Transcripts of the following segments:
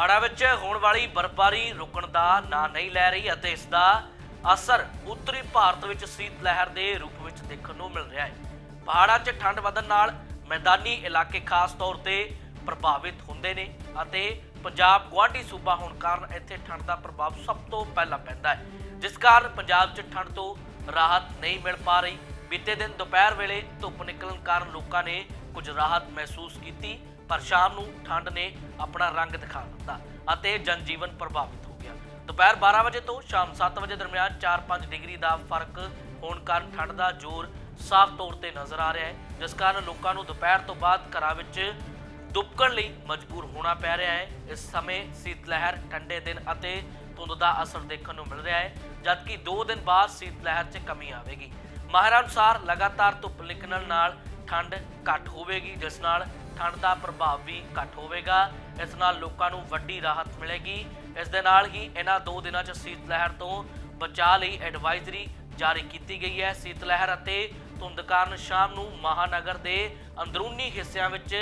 ਪਹਾੜਾਂ ਵਿੱਚ ਹੋਣ ਵਾਲੀ ਬਰਫ਼ਬਾਰੀ ਰੁਕਣ ਦਾ ਨਾਂ ਨਹੀਂ ਲੈ ਰਹੀ ਅਤੇ ਇਸ ਦਾ ਅਸਰ ਉੱਤਰੀ ਭਾਰਤ ਵਿੱਚ ਸੀਤ ਲਹਿਰ ਦੇ ਰੂਪ ਵਿੱਚ ਦੇਖਣ ਨੂੰ ਮਿਲ ਰਿਹਾ ਹੈ। ਪਹਾੜਾਂ 'ਚ ਠੰਡ ਵਧਣ ਨਾਲ ਮੈਦਾਨੀ ਇਲਾਕੇ ਖਾਸ ਤੌਰ ਤੇ ਪ੍ਰਭਾਵਿਤ ਹੁੰਦੇ ਨੇ ਅਤੇ ਪੰਜਾਬ ਗੁਆਂਢੀ ਸੂਬਾ ਹੋਣ ਕਾਰਨ ਇੱਥੇ ਠੰਡ ਦਾ ਪ੍ਰਭਾਵ ਸਭ ਤੋਂ ਪਹਿਲਾਂ ਪੈਂਦਾ ਹੈ, ਜਿਸ ਕਾਰਨ ਪੰਜਾਬ 'ਚ ਠੰਡ ਤੋਂ ਰਾਹਤ ਨਹੀਂ ਮਿਲ ਪਾ ਰਹੀ। ਬੀਤੇ ਦਿਨ ਦੁਪਹਿਰ ਵੇਲੇ ਧੁੱਪ ਨਿਕਲਣ ਕਾਰਨ ਲੋਕਾਂ ਨੇ ਕੁਝ ਰਾਹਤ ਮਹਿਸੂਸ ਕੀਤੀ, ਪਰ ਸ਼ਾਮ ਨੂੰ ਠੰਡ ਨੇ ਆਪਣਾ ਰੰਗ ਦਿਖਾ ਦਿੱਤਾ ਅਤੇ ਜਨਜੀਵਨ ਪ੍ਰਭਾਵਿਤ ਹੋ ਗਿਆ। ਦੁਪਹਿਰ 12 ਵਜੇ ਤੋਂ ਸ਼ਾਮ 7 ਵਜੇ ਦਰਮਿਆਨ 4-5 ਡਿਗਰੀ ਦਾ ਫ਼ਰਕ ਹੋਣ ਕਾਰਨ ਠੰਡ ਦਾ ਜ਼ੋਰ ਸਾਫ਼ ਤੌਰ ਤੇ ਨਜ਼ਰ ਆ ਰਿਹਾ ਹੈ, ਜਿਸ ਕਾਰਨ ਲੋਕਾਂ ਨੂੰ ਦੁਪਹਿਰ ਤੋਂ ਬਾਅਦ ਘਰਾਂ ਵਿੱਚ ਦੁਬਕਣ ਲਈ ਮਜਬੂਰ ਹੋਣਾ ਪੈ ਰਿਹਾ ਹੈ। ਇਸ ਸਮੇਂ ਸੀਤ ਲਹਿਰ ਠੰਡੇ ਦਿਨ ਅਤੇ ਧੁੰਦ ਦਾ ਅਸਰ ਦੇਖਣ ਨੂੰ ਮਿਲ ਰਿਹਾ ਹੈ, ਜਦਕਿ 2 ਦਿਨ ਬਾਅਦ ਸੀਤ ਲਹਿਰ 'ਚ ਕਮੀ ਆਵੇਗੀ। ਮਾਹਿਰਾਂ ਅਨੁਸਾਰ ਲਗਾਤਾਰ ਧੁੱਪ ਨਿਕਲਣ ਨਾਲ ਠੰਡ ਘੱਟ ਹੋਵੇਗੀ, ਜਿਸ ਨਾਲ ਠੰਡ ਦਾ ਪ੍ਰਭਾਵ ਵੀ ਘੱਟ ਹੋਵੇਗਾ। ਇਸ ਨਾਲ ਲੋਕਾਂ ਨੂੰ ਵੱਡੀ ਰਾਹਤ ਮਿਲੇਗੀ। ਇਸ ਦੇ ਨਾਲ ਹੀ ਇਹਨਾਂ 2 ਦਿਨਾਂ 'ਚ ਸੀਤ ਲਹਿਰ ਤੋਂ ਬਚਾਅ ਲਈ ਐਡਵਾਈਜ਼ਰੀ ਜਾਰੀ ਕੀਤੀ ਗਈ ਹੈ। ਸੀਤ ਲਹਿਰ ਅਤੇ ਧੁੰਦ ਕਾਰਨ ਸ਼ਾਮ ਨੂੰ ਮਹਾਨਗਰ ਦੇ ਅੰਦਰੂਨੀ ਹਿੱਸਿਆਂ ਵਿੱਚ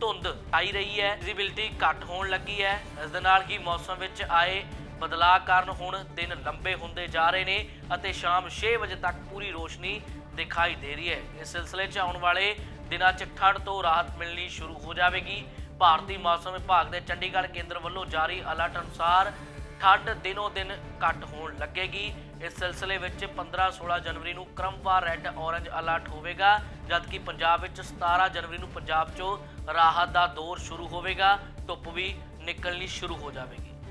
ਧੁੰਦ ਆਈ ਰਹੀ ਹੈ। ਵਿਜ਼ਿਬਿਲਟੀ ਘੱਟ ਹੋਣ ਲੱਗੀ ਹੈ। ਇਸ ਦੇ ਨਾਲ ਹੀ ਮੌਸਮ ਵਿੱਚ ਆਏ ਬਦਲਾਅ ਕਾਰਨ ਹੁਣ ਦਿਨ ਲੰਬੇ ਹੁੰਦੇ ਜਾ ਰਹੇ ਨੇ ਅਤੇ ਸ਼ਾਮ 6 ਵਜੇ ਤੱਕ ਪੂਰੀ ਰੋਸ਼ਨੀ ਦਿਖਾਈ ਦੇ ਰਹੀ ਹੈ। ਇਸ ਸਿਲਸਿਲੇ 'ਚ ਆਉਣ ਵਾਲੇ ਦਿਨਾਂ 'ਚ ਠੰਡ ਤੋਂ ਰਾਹਤ ਮਿਲਣੀ ਸ਼ੁਰੂ ਹੋ ਜਾਵੇਗੀ। ਭਾਰਤੀ ਮੌਸਮ ਵਿਭਾਗ ਦੇ ਚੰਡੀਗੜ੍ਹ ਕੇਂਦਰ ਵੱਲੋਂ ਜਾਰੀ ਅਲਰਟ ਅਨੁਸਾਰ ਠੰਡ ਦਿਨੋ ਦਿਨ ਘੱਟ ਹੋਣ ਲੱਗੇਗੀ। ਇਸ ਸਿਲਸਿਲੇ ਵਿੱਚ 15-16 ਜਨਵਰੀ ਨੂੰ ਕ੍ਰਮਵਾਰ ਰੈੱਡ ਔਰੰਜ ਅਲਰਟ ਹੋਵੇਗਾ, ਜਦਕਿ ਪੰਜਾਬ ਵਿੱਚ 17 ਜਨਵਰੀ ਨੂੰ ਪੰਜਾਬ 'ਚੋਂ ਰਾਹਤ ਦਾ ਦੌਰ ਸ਼ੁਰੂ ਹੋਵੇਗਾ। ਧੁੱਪ ਵੀ ਨਿਕਲਣੀ ਸ਼ੁਰੂ ਹੋ ਜਾਵੇਗੀ।